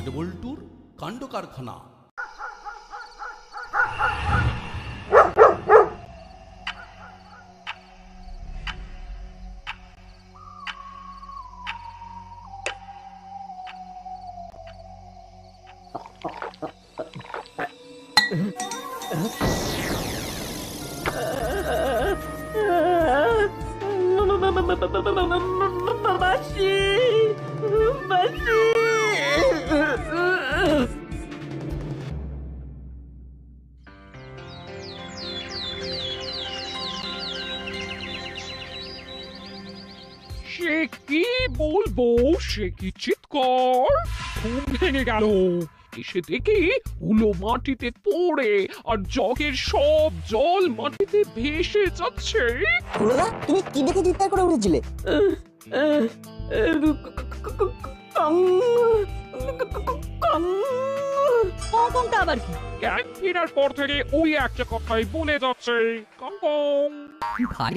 নাটবল্টুর কাণ্ড কারখানা। সে কি বলব? সে কি চিৎকার? ঘুম ভেঙে গেল। এসে দেখি উলো মাটিতে পড়ে আর জগের সব জল মাটিতে ভেসে যাচ্ছে। হুলোদা তুমি কি দেখে চিৎকার করে উঠেছিলে? কি ওই একটা কথাই বলে যাচ্ছে কঙ্কং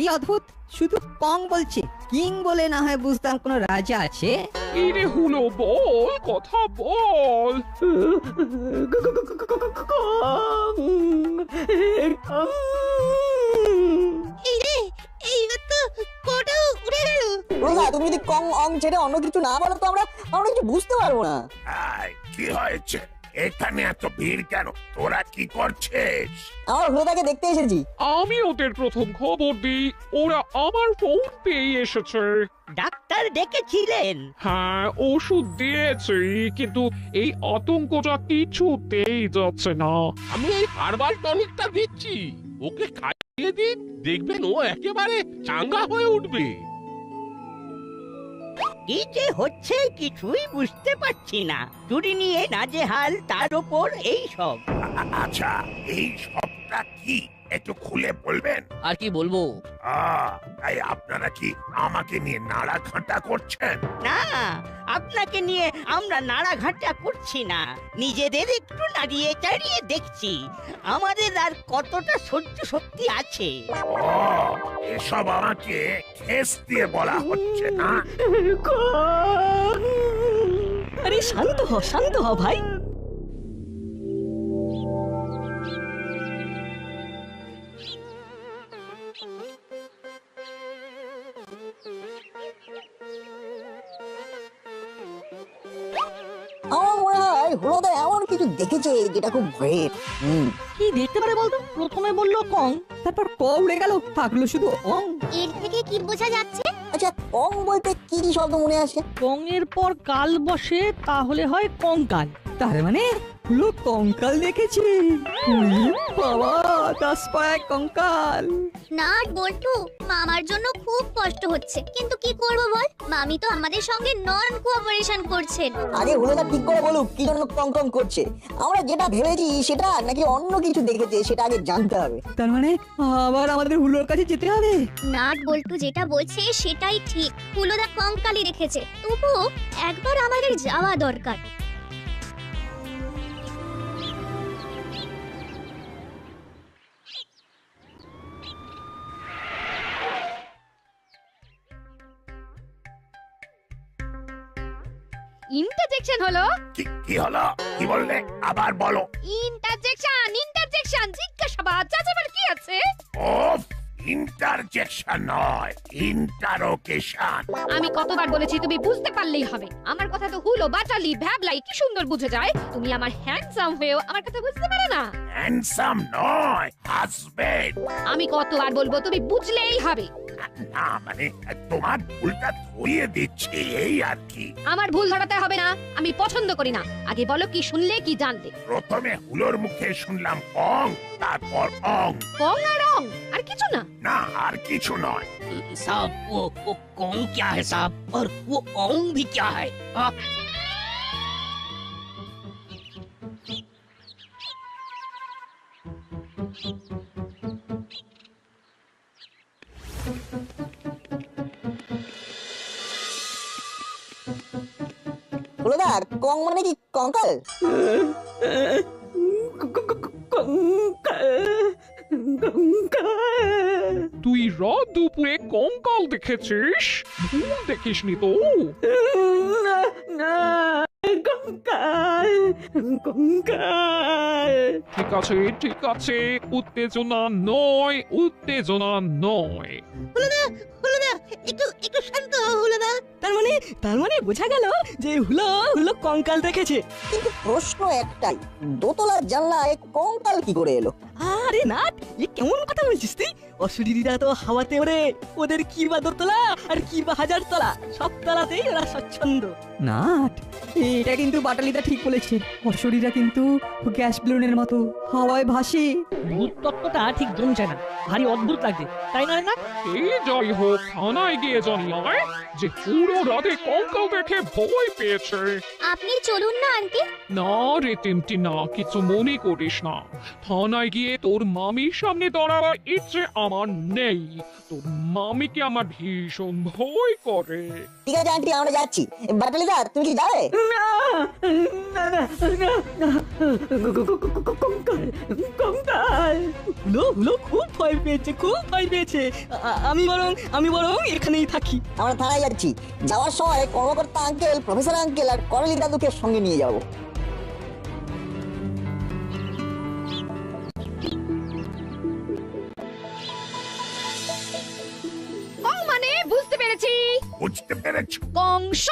অদ্ভুত শুধু কং বলছে কিং বলে না হয় বুঝতাম কোনো রাজা আছে এই রে হুলো বল কথা বল এই গেল তুমি যদি কং অং ছেড়ে অন্য কিছু না বলো তো আমরা আমরা কিছু বুঝতে পারব না। আয় কি হয়েছে? এখানে এত ভিড় কেন? তোরা কি করছিস? আমার হুলোদাকে দেখতে এসেছি। আমি ওদের প্রথম খবর দিই। ওরা আমার ফোন পেয়ে এসেছে। ডাক্তার ডেকেছিলেন। হ্যাঁ ওষুধ দিয়েছি কিন্তু এই আতঙ্কটা কিছুতেই যাচ্ছে না। আমি এই হার্বাল টনিকটা দিচ্ছি। ওকে খাইয়ে দিন দেখবেন ও একেবারে চাঙ্গা হয়ে উঠবে। কি যে হচ্ছে কিছুই বুঝতে পারছি না। চুরি নিয়ে নাজেহাল, তার ওপর এই সব। আচ্ছা এই সবটা কি? একটু খুলে বলবেন। আর কি বলব? আহ, তাই আপনারা কি আমাকে নিয়ে নাড়া ঘাঁটা করছেন? না আপনাকে নিয়ে আমরা নাড়াঘাটা করছি না। নিজেদের একটু নাড়িয়ে চাড়িয়ে দেখছি। আমাদের আর কতটা সহ্য শক্তি আছে? ও এসব আমাকে ঠেস দিয়ে বলা হচ্ছে না। আরে শান্ত হ শান্ত হ ভাই। মনে এমন কিছু দেখেছে যেটা খুব ভয়ের হুম। কি দেখতে পারে বলতো? প্রথমে বলল কং তারপর ক উড়ে গেল থাকল শুধু অং। এর থেকে কি বোঝা যাচ্ছে? আচ্ছা কং বলতে কি কি শব্দ মনে আসে? কং এর পর কাল বসে তাহলে হয় কঙ্কাল। তার মানে হলো কঙ্কাল দেখেছি। বাবা দাস পায় কঙ্কাল। নাট বল্টু মামার জন্য খুব কষ্ট হচ্ছে। কিন্তু কি করব বল? মামি তো আমাদের সঙ্গে নন কোঅপারেশন করছেন। আগে হুলোদা ঠিক করে বলুক কি জন্য কং কং করছে। আমরা যেটা ভেবেছি সেটা নাকি অন্য কিছু দেখেছে সেটা আগে জানতে হবে। তার মানে আবার আমাদের হুলোর কাছে যেতে হবে? নাট বল্টু যেটা বলছে সেটাই ঠিক। ফুলোদা কঙ্কালি রেখেছে তবুও একবার আমাদের যাওয়া দরকার। ইন্টারজেকশন হলো? কি কি হলো? কি বললে? আবার বলো। ইন্টারজেকশন ইন্টারজেকশন জিজ্ঞাসাবাদ চাচাবার কি আছে? অফ ইন্টারজেকশন নয় ইন্টারোকেশন আমি কতবার বলেছি তুমি বুঝতে পারলেই হবে। আমার কথা তো হুলো বাচালি ভ্যাবলাই কি সুন্দর বুঝে যায়। তুমি আমার হ্যান্ডসাম হয়েও আমার কথা বুঝতে পারো না। হ্যান্ডসাম নয় হাজবেন্ড আমি কতবার বলব তুমি বুঝলেই হবে। না মানে তোমার ভুলটা ধরিয়ে দিচ্ছি এই আর কি আমার ভুল ধরাতে হবে না আমি পছন্দ করি না আগে বলো কি শুনলে কি জানলে প্রথমে হুলোর মুখে শুনলাম অং তারপর অং কং আর রং আর কিছু না না আর কিছু নয় साहब वो वो कौन क्या है साहब और वो ओंग भी क्या है आप হুলোদা কং মানে কি কঙ্কাল? তুই রাত দুপুরে কঙ্কাল দেখেছিস? ভুল দেখিসনি তো। কঙ্কাল কঙ্কাল ঠিক আছে ঠিক আছে উত্তেজনা নয় উত্তেজনা নয়। একটু একটু শান্ত হলো না তার মানে তার মানে বোঝা গেল যে হুলো হুলো কঙ্কাল দেখেছে। কিন্তু প্রশ্ন একটাই দোতলার জানলায় কঙ্কাল কি করে এলো? আরে না এ কেমন কথা বলছিস তুই? অশরীরীরা তো হাওয়াতে ওরে ওদের কি বা দোতলা আর কি বা হাজার তলা সব তলাতেই ওরা স্বচ্ছন্দ। নাট। এটা কিন্তু বাটালিটা ঠিক বলেছে। অশরীরা কিন্তু গ্যাস বেলুনের মতো হাওয়ায় ভাসে। ভূত তত্ত্বটা ঠিক জমছে না। ভারী অদ্ভুত লাগছে। তাই নয় না এই জয় হোক থানায় গিয়ে জানলায় যে পুরো রাতে কঙ্কাল দেখে ভয় পেয়েছে। আপনি চলুন না আন্টি। না রে টিমটি না কিছু মনে করিস না। থানায় গিয়ে তোর মামির সামনে দাঁড়াবার ইচ্ছে আমার নেই। তোর মামিকে আমার ভীষণ ভয় করে। ঠিক আছে আন্টি আমরা যাচ্ছি। বাটালিদা তুমি কি যাবে না না না না না। কঙ্কাল কঙ্কাল। হুলো হুলো খুব ভয় পেয়েছে খুব ভয় পেয়েছে। আমি বরং আমি বরং এখানেই থাকি। আমরা থানায় যাচ্ছি। যাওয়ার সময় কর্মকর্তা আঙ্কেল প্রফেসর আঙ্কেল আর করলি দাদুকে সঙ্গে নিয়ে যাব। বুঝতে পেরেছ। কংস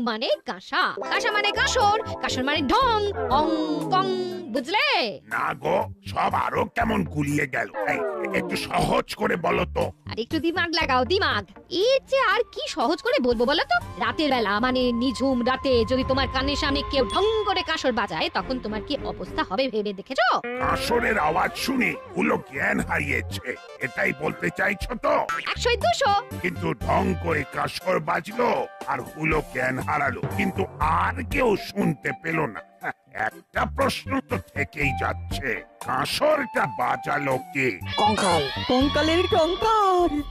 মানে কাঁসা। কাঁসা মানে কাঁসর কাঁসর মানে ঢং। অং কং। বুঝলে? না গো সব আরও কেমন গুলিয়ে গেল। এই, একটু সহজ করে বলো তো। আর একটু দিমাগ লাগাও দিমাগ। এর যে আর কি সহজ করে বলব বলো তো? রাতের বেলা মানে নিঝুম রাতে যদি তোমার কানের সামনে কেউ ঢং করে কাঁসর বাজায় তখন তোমার কি অবস্থা হবে ভেবে দেখেছ? কাঁসরের আওয়াজ শুনে গুলো জ্ঞান হারিয়েছে এটাই বলতে চাইছো তো? একশোই দুশো। কিন্তু ঢং করে কাঁসর বাজলো আর হুলো জ্ঞান হারালো কিন্তু আর কেউ শুনতে পেল না। হ্যাঁ, একটা প্রশ্ন তো থেকেই যাচ্ছে। কাঁসরটা বাজালো কে? কঙ্কাল। কঙ্কালের কঙ্কাল।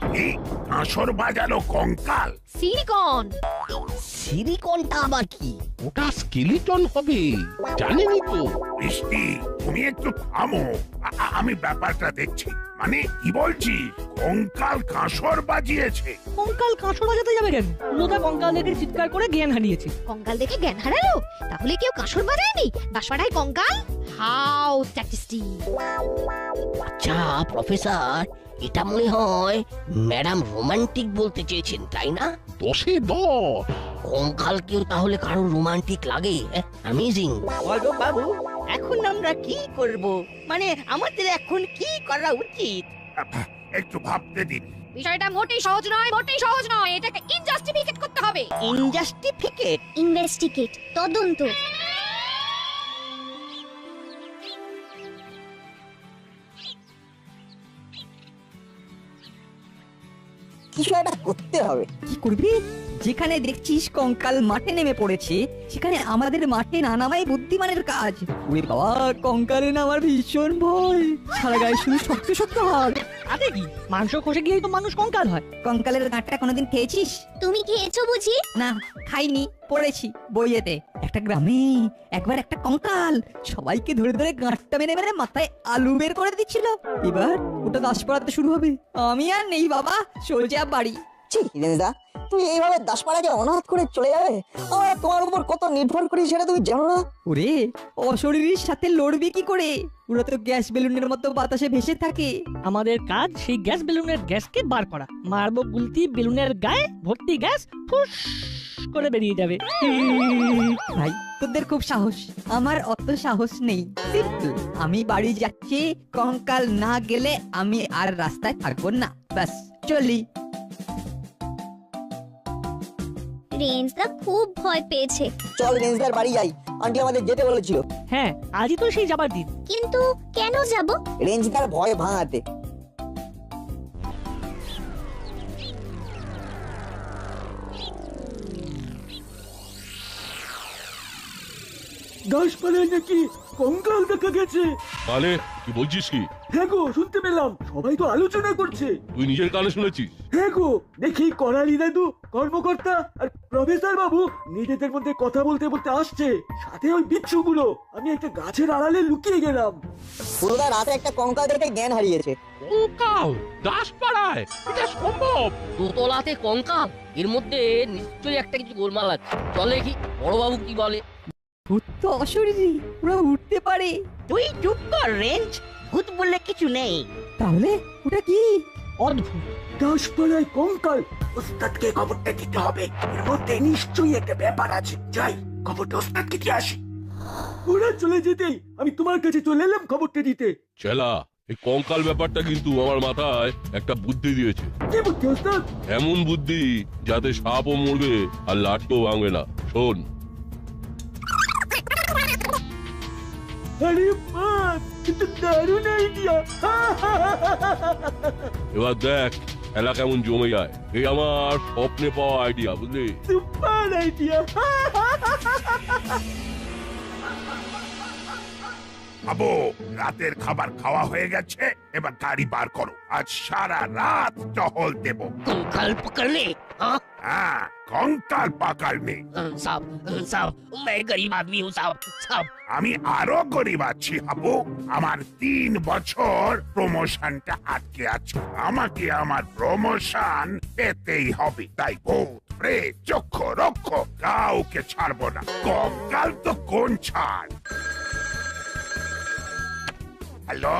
কাঁসর বাজালো কঙ্কাল। সিলিকন। সিলিকনটা আবার কি? ওটা স্কেলিটন হবে জানেনি তো। বৃষ্টি তুমি একটু থামো। আ- আ- আমি ব্যাপারটা দেখছি। মানে কি বলছিস কঙ্কাল কাঁসর বাজিয়েছে। কঙ্কাল কাঁসর বাজাতে যাবে কেন? পুরোটা কঙ্কাল দেখে চিৎকার করে জ্ঞান হারিয়েছে। কঙ্কাল দেখে জ্ঞান হারালো? তাহলে কেউ কাঁসর বাজায়নি? দাসপাড়ায় কঙ্কাল? হাউ স্ট্যাটিস্টিক আচ্ছা প্রফেসর এটা মনে হয় ম্যাডাম রোমান্টিক বলতে চেয়েছেন তাই না? দশে দশ কঙ্কালকেও তাহলে কারও রোমান্টিক লাগে? অ্যামেজিং। বাবু এখন আমরা কি করব? মানে আমাদের এখন কি করা উচিত? একটু ভাবতে দিন। বিষয়টা মোটেই সহজ নয় মোটেই সহজ নয়। এটাকে ইনজাস্টিফিকেট করতে হবে। ইনজাস্টিফিকেট ইনভেস্টিগেট তদন্ত। কিছু একটা করতে হবে। কি করবি? যেখানে দেখছিস কঙ্কাল মাঠে নেমে পড়েছে, সেখানে আমাদের মাঠে না নামাই বুদ্ধিমানের কাজ। ওরে বাবা, কঙ্কালে নামার ভীষণ ভয়। সারা গায়ে শুধু শক্ত শক্ত হাড় আরে কি? মাংস খসে গিয়েই তো মানুষ কঙ্কাল হয়। কঙ্কালের গাঁটটা কোনোদিন খেয়েছিস? তুমি খেয়েছো বুঝি? না খাইনি পড়েছি বইয়েতে। একটা গ্রামে একবার একটা কঙ্কাল সবাইকে ধরে ধরে গাঁটটা মেরে মেরে মাথায় আলু বের করে দিচ্ছিল। এবার ওটা দাস পড়াতে শুরু হবে। আমি আর নেই বাবা সোজা বাড়ি। ছি এইভাবে দাসপাড়াকে অনাথ করে চলে যাবে? আমরা তোমার উপর কত নির্ভর করি সেটা তুমি জানো না? ওরে সাথে লড়বি কি করে? ওরা তো গ্যাস বেলুনের মতো বাতাসে ভেসে থাকে। আমাদের কাজ সেই গ্যাস বেলুনের গ্যাসকে বার করা। মারবো গুলতি বেলুনের গায়ে ভর্তি গ্যাস ফুস করে বেরিয়ে যাবে। ভাই তোদের খুব সাহস। আমার অত সাহস নেই। Simple, আমি বাড়ি যাচ্ছি কঙ্কাল না গেলে আমি আর রাস্তায় থাকব না। ব্যাস চলি। রেঞ্জদা খুব ভয় পেয়েছে। চল রেঞ্জদার বাড়ি যাই। আন্টি আমাদের যেতে বলেছিল। হ্যাঁ আজই তো সেই যাবার দিন। কিন্তু কেন যাব? রেঞ্জদার ভয় ভাঙাতে গাছপালায় নাকি কঙ্কাল দেখা গেছে। তাহলে কি বলছিস কি? হ্যাঁ গো শুনতে পেলাম। সবাই তো আলোচনা করছে। তুই নিজের কানে শুনেছিস? হ্যাঁ গো দেখি করালি দাদু কর্মকর্তা আর প্রফেসর বাবু নিজেদের মধ্যে কথা বলতে বলতে আসছে। সাথে ওই বিচ্ছুগুলো। আমি একটা গাছের আড়ালে লুকিয়ে গেলাম। পুরোটা রাতে একটা কঙ্কাল দেখে জ্ঞান হারিয়েছে। কঙ্কাল? দাসপাড়ায়? এটা সম্ভব? দোতলাতে কঙ্কাল। এর মধ্যে নিশ্চয়ই একটা কিছু গোলমাল আছে। চলে কি? বড়বাবু কি বলে? সত্যি তো অশরীরী ওরা উঠতে পারে। তুই চুপ কর রেঞ্জ। ভূত বলে কিছু নেই। তাহলে ওটা কি? অদ্ভুত। দাসপাড়ায় কঙ্কাল ওস্তাদকে খবরটা দিতে হবে। এর মধ্যে নিশ্চয়ই একটা ব্যাপার আছে। যাই খবরটা ওস্তাদকে দিয়ে আসি। ওরা চলে যেতেই আমি তোমার কাছে চলে এলাম খবরটা দিতে। চেলা এই কঙ্কাল ব্যাপারটা কিন্তু আমার মাথায় একটা বুদ্ধি দিয়েছে। কি বুদ্ধি ওস্তাদ? এমন বুদ্ধি যাতে সাপও মরবে আর লাটকেও ভাঙবে না। শোন আরে বাস কিন্তু দারুণ আইডিয়া এবার দেখ খেলা কেমন জমে যায়। এই আমার স্বপ্নে পাওয়া আইডিয়া বুঝলি? সুপার আইডিয়া আবু রাতের খাবার খাওয়া হয়ে গেছে এবার গাড়ি বার করো। আজ সারা রাত টহল দেব। কঙ্কাল পকড়লে हाँ হ্যাঁ কঙ্কাল পাকাড়নে साहब साहब मैं गरीब आदमी हूँ साहब साहब আমি আরো গরিব আছি হাবু আমার তিন বছর প্রমোশনটা আটকে আছে আমাকে আমার প্রমোশন পেতেই হবে তাই ভূত প্রেত চক্ষ রক্ষ কাউকে ছাড়বো না কঙ্কাল তো কোন ছাড় হ্যালো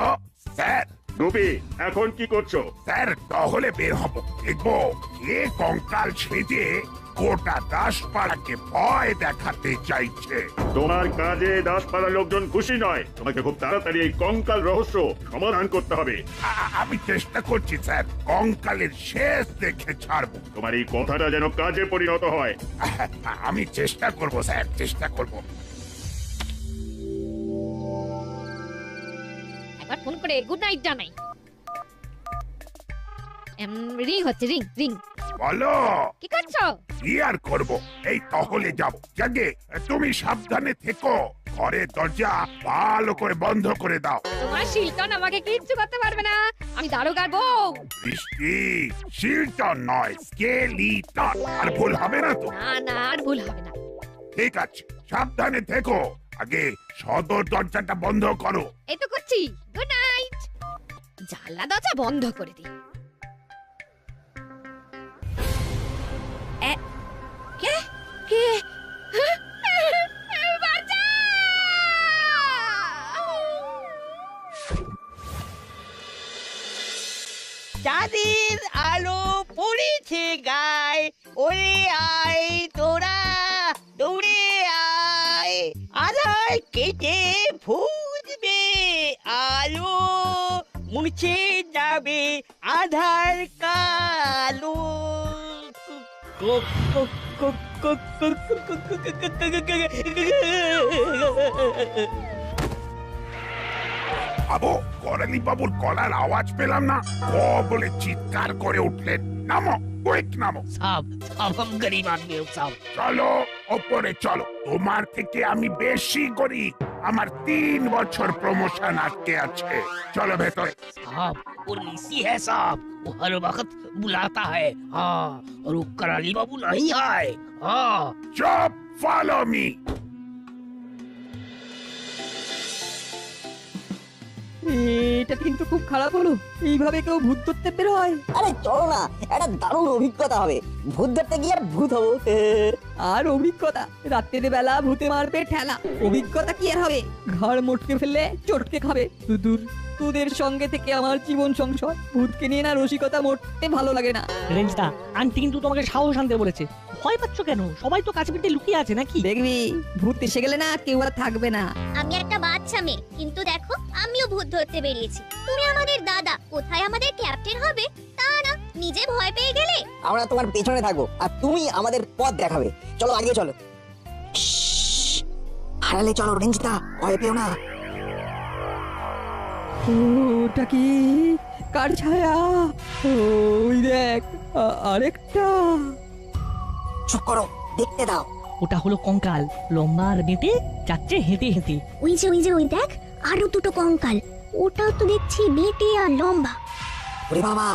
স্যার রুবি এখন কি করছ? স্যার টহলে বের হব। দেখব কে কঙ্কাল সেজে গোটা দাসপাড়াকে ভয় দেখাতে চাইছে। তোমার কাজে দাসপাড়ার লোকজন খুশি নয়। তোমাকে খুব তাড়াতাড়ি এই কঙ্কাল রহস্য সমাধান করতে হবে। আমি চেষ্টা করছি স্যার। কঙ্কালের শেষ দেখে ছাড়বো। তোমার এই কথাটা যেন কাজে পরিণত হয়। আমি চেষ্টা করব স্যার চেষ্টা করব। ফোন করে গুড নাইট জানাই। রিং হচ্ছে রিং রিং বলো। কি করছ? কি আর করব? এই টহলে যাব। জাগে তুমি সাবধানে থেকো। ঘরের দরজা ভালো করে বন্ধ করে দাও। তোমার শিলটন আমাকে কিচ্ছু করতে পারবে না। আমি দারোগার বউ। বৃষ্টি শিলটন নয় স্কেলিটন। আর ভুল হবে না তো? না না আর ভুল হবে না। ঠিক আছে সাবধানে থেকো। আগে সদর দরজাটা বন্ধ করো। এই তো করছি। গুড নাইট জানলা দরজা বন্ধ করে দিই। কে? কে? চাঁদের আলো পড়েছে গায়ে। ওরে আয় তোরা দৌড়ে আয়। কেটে ফুটবে আলো মুছে যাবে আধার কালো বাবু করালি বাবুর কলার আওয়াজ পেলাম না ও বলে চিৎকার করে উঠলেন নামো কুইক নামো साहब साहब हम गरीब आदमी हो साहब চলো ওপরে চলো তোমার থেকে আমি বেশি করি আমার তিন বছর প্রমোশন আটকে আছে চলো ভেতরে साहब वो ऋषि है साहब वो हर वक्त बुलाता है हाँ और वो कराली बाबू नहीं आए हाँ চুপ ফলো মি এটা কিন্তু খুব খারাপ হলো। এইভাবে কেউ ভূত ধরতে বের হয়। আরে চলো না একটা দারুণ অভিজ্ঞতা হবে। ভূত ধরতে গিয়ে আর ভূত হব। আর অভিজ্ঞতা রাত্রের বেলা ভূতে মারবে ঠেলা। অভিজ্ঞতা কি আর হবে? ঘর মোটকে ফেললে চটকে খাবে। দুদূর তোদের সঙ্গে থেকে আমার জীবন সংশয়। ভূতকে নিয়ে না রসিকতা মোটতে ভালো লাগে না। রেঞ্জদা আন্টি কিন্তু তোমাকে সাহস আনতে বলেছে। ভয় পাচ্ছ কেন? সবাই তো কাছে পিঠে লুকিয়ে আছে নাকি? দেখবি ভূত এসে গেলে না কেউ আর থাকবে না। আমি একটা বাচ্চা মেয়ে কিন্তু দেখো আমিও ভূত ধরতে বেরিয়েছি। তুমি আমাদের দাদা কোথায় আমাদের ক্যাপ্টেন হবে? তা না নিজে ভয় পেয়ে গেলে? আমরা তোমার পেছনে থাকব আর তুমি আমাদের পথ দেখাবে। চলো আগে চলো। হারালে চলো রেঞ্জদা ভয় পেও না ওটা কি কার ছায়া ওই দেখ আরেকটা চুপ করো দেখতে দাও ওটা হলো কঙ্কাল। লম্বা আর বেঁটে যাচ্ছে হেঁটে হেঁটে। ওই যে ওই যে ওই দেখ আরও দুটো কঙ্কাল। ওটাও তো দেখছি বেঁটে আর লম্বা। ওরে বাবা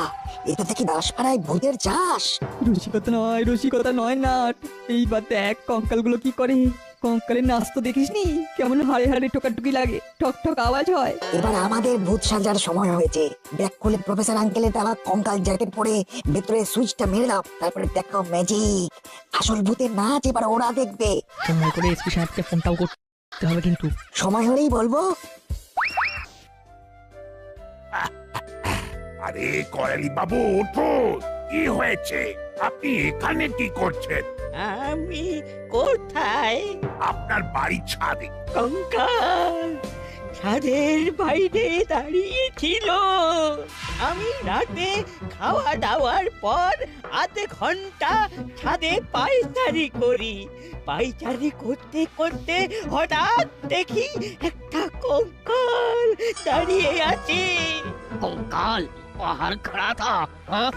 এটা দেখি দাসপাড়ায় ভূতের চাষ। রসিকতা নয় রসিকতা নয় নাট এইবার দেখ কঙ্কালগুলো কি করে। কঙ্কালের নাচ তো দেখিসনি? কেমন হাড়ে হাড়ে টোকাটুকি লাগে ঠক ঠক আওয়াজ হয়। এবার আমাদের ভূত সাজার সময় হয়েছে। ব্যাক খুলে প্রফেসর আঙ্কেলের দেওয়া কঙ্কাল জ্যাকেট পরে ভেতরে সুইচটা মেরে দাও তারপরে দেখো ম্যাজিক আসল ভূতের নাচ এবার ওরা দেখবে। সময় করে এসপি সাহেবকে ফোনটাও করতে হবে কিন্তু। সময় হলেই বলব। আরে করালি বাবু উঠুন কি হয়েছে? আপনি এখানে কি করছেন? আমি কোথায়? আপনার বাড়ি ছাদে। কঙ্কাল ছাদের বাইরে দাঁড়িয়ে ছিল। আমি রাতে খাওয়া দাওয়ার পর আধ ঘণ্টা ছাদে পায়চারি করি। পায়চারি করতে করতে হঠাৎ দেখি একটা কঙ্কাল দাঁড়িয়ে আছে। কঙ্কাল? পাহাড় খাড়া থা। আহ,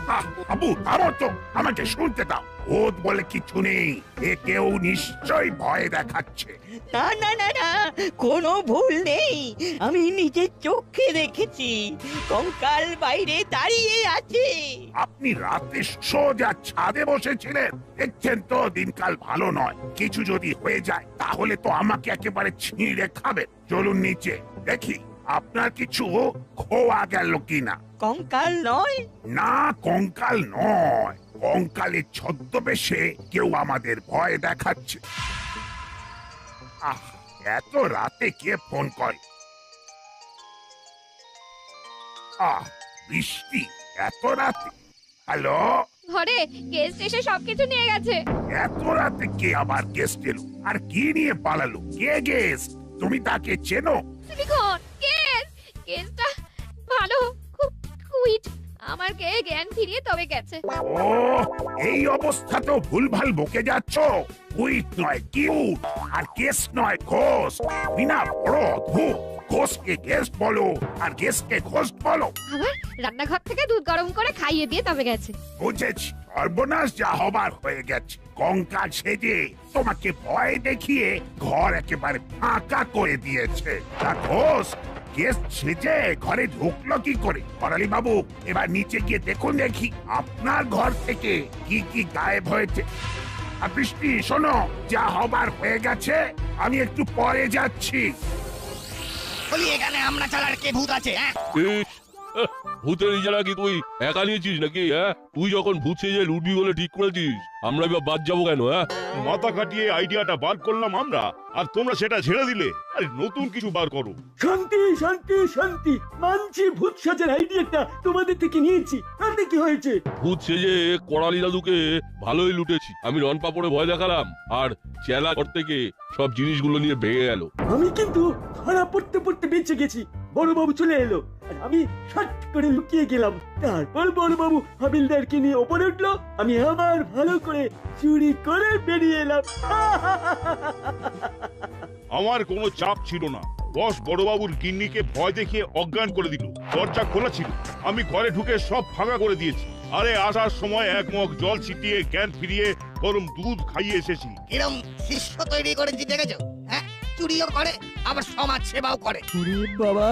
বাবু থামো তো আমাকে শুনতে দাও। ভূত বলে কিছু নেই। এ কেউ নিশ্চয়ই ভয় দেখাচ্ছে। না না না না কোনো ভুল নেই। আমি নিজের চোখে দেখেছি। কঙ্কাল বাইরে দাঁড়িয়ে আছে। আপনি রাতে সোজা ছাদে বসেছিলেন। দেখছেন তো দিনকাল ভালো নয়। কিছু যদি হয়ে যায় তাহলে তো আমাকে একেবারে ছিঁড়ে খাবে চলুন নিচে। দেখি আপনার কিছু খোয়া গেল কিনা? কঙ্কাল নয়? না কঙ্কাল নয়। কঙ্কালের ছদ্মবেশে কেউ আমাদের ভয় দেখাচ্ছে। আহ এত রাতে কে ফোন করে? আহ বৃষ্টি এত রাতে। হ্যালো? ঘরে গেস্ট এসে সবকিছু নিয়ে গেছে। এত রাতে কে আবার গেস্ট এলো? আর কি নিয়ে পালালো? কে গেস্ট তুমি তাকে চেনো? কেস কেসটা ভালো। কুইট আমার কে জ্ঞান ফিরিয়ে তবে গেছে। ও এই অবস্থা তো ভুলভাল বকে যাচ্ছ। উইট নয় কিউট আর কেস নয় ঘোষ বিনা বড় অদ্ভুত। ঘোষকে গেস্ট বলো আর গেস্টকে ঘোষ বলো। আবার রান্নাঘর থেকে দুধ গরম করে খাইয়ে দিয়ে তবে গেছে। বুঝেছি সর্বনাশ যা হবার হয়ে গেছে। কঙ্কাল সেজে তোমাকে ভয় দেখিয়ে ঘর একেবারে ফাঁকা করে দিয়েছে। তা ঘোষ গেস্ট ছেঁচে ঘরে ঢুকলো কি করে? করালি বাবু এবার নিচে গিয়ে দেখুন দেখি আপনার ঘর থেকে কি কি গায়েব হয়েছে? আর বৃষ্টি শোনো যা হবার হয়ে গেছে আমি একটু পরে যাচ্ছি। বলি এখানে আমরা ছাড়ার কে ভূত আছে হ্যাঁ? ভূতের ইজারা কি তুই একা নিয়েছিস নাকি হ্যাঁ? তুই যখন ভূত সেজে লুটবি বলে ঠিক করেছিস আমরা এবার বাদ যাব কেন হ্যাঁ? মাথা কাটিয়ে আইডিয়াটা বার করলাম আমরা আর তোমরা সেটা ছেড়ে দিলে। আরে নতুন কিছু বার করো। শান্তি শান্তি শান্তি। মানছি ভূত সাজার আইডিয়াটা তোমাদের থেকে নিয়েছি। তাতে কি হয়েছে? ভূত সেজে করালি দাদুকে ভালোই লুটেছি। আমি রন পাপড়ে ভয় দেখালাম আর চেলা ঘর থেকে সব জিনিসগুলো নিয়ে ভেঙে গেল। আমি কিন্তু ধরা পড়তে পড়তে বেঁচে গেছি। বড়বাবু চলে এলো। আর আমি শট করে লুকিয়ে গেলাম। তারপর বড়বাবু হাবিলদারকে নিয়ে ওপরে উঠল। আমি আবার ভালো করে চুরি করে বেরিয়ে এলাম। আমার কোনো চাপ ছিল না। বস বড়বাবুর গিন্নিকে ভয় দেখিয়ে অজ্ঞান করে দিল। দরজা খোলা ছিল। আমি ঘরে ঢুকে সব ফাঁকা করে দিয়েছি। আরে আসার সময় এক মগ জল ছিটিয়ে জ্ঞান ফিরিয়ে গরম দুধ খাইয়ে এসেছি। কিরম শিষ্য তৈরি করেছি দেখেছ? চুরিও করে আবার সমাজ সেবাও করে। ওরে বাবা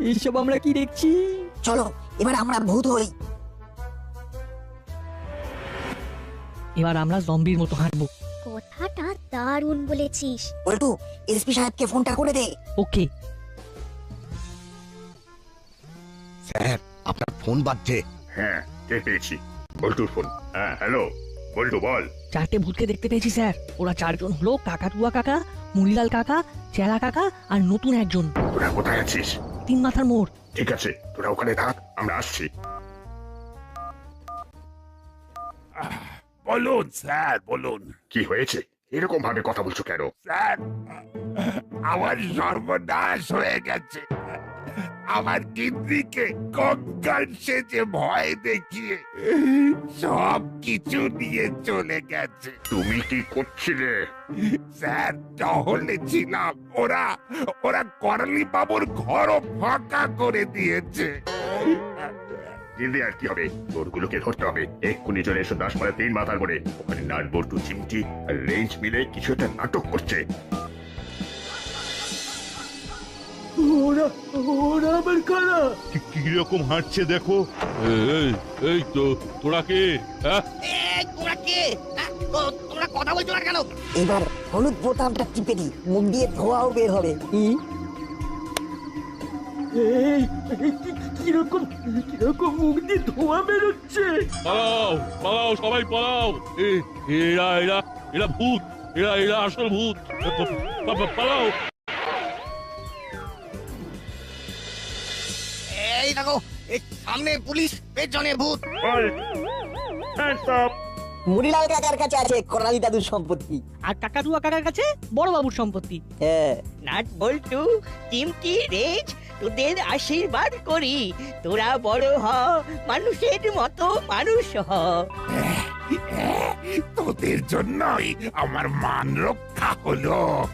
এইসব আমরা কি দেখছি? চলো এবার আমরা ভূত হই। এবার আমরা জম্বির মতো হাঁটবো। কথাটা দারুণ বলেছিস। বল্টু এসপি সাহেবকে ফোনটা করে দে। ওকে। স্যার আপনার ফোন বাজছে। হ্যাঁ কে পেয়েছি বল্টুর ফোন। হ্যাঁ হ্যালো। বল্টু বল। চারটে ভূতকে দেখতে পেয়েছি স্যার। ওরা চারজন হলো কাকাতুয়া কাকা মুড়িলাল কাকা চেলা কাকা আর নতুন একজন। তোরা কোথায় আছিস? তিন মাথার মোড়। ঠিক আছে তোরা ওখানে থাক আমরা আসছি। বলুন স্যার বলুন। কি হয়েছে? এরকম ভাবে কথা বলছো কেন? স্যার আমার সর্বনাশ হয়ে গেছে। আমার গিন্দিকে কঙ্কাল সেজে ভয় দেখিয়ে সব কিছু নিয়ে চলে গেছে। তুমি কি করছিলে? স্যার টহলে ছিলাম। ওরা ওরা করালি বাবুর ঘরও ফাঁকা করে দিয়েছে। দিদি আর কি হবে? তোরগুলোকে ধরতে হবে। এক্ষুনি চলে এসো দাসপাড়া তিন মাথার করে ওখানে নাট বল্টু চিমটি আর রেঞ্জ মিলে কিছু একটা নাটক করছে। ওরা ওরা আবার কারা? কীরকম হাঁটছে দেখো? এই, এই তো তোরা কে? হ্যাঁ? তোমরা কে? হ্যাঁ? তো- তোমরা কথা বলছো না কেন? এবার হলুদ বোতামটা টিপে দি মুখ দিয়ে ধোঁয়াও বের হবে। এই কীরকম কীরকম মুখ দিয়ে ধোঁয়া বেরোচ্ছে? পালাও পালাও সবাই পালাও। এ এরা এরা এরা ভূত এরা এরা আসল ভূত। পালাও। সামনে পুলিশ পেছনে ভূত। মুড়িলাল কাকার কাছে আছে করালি দাদুর সম্পত্তি। আর কাকাতুয়া কাকার কাছে বড় বাবুর সম্পত্তি। হ্যাঁ। নাট বল্টু চিমটি রেজ তোদের আশীর্বাদ করি। তোরা বড় হ মানুষের মতো মানুষ হ। তোদের জন্যই আমার মান রক্ষা হলো।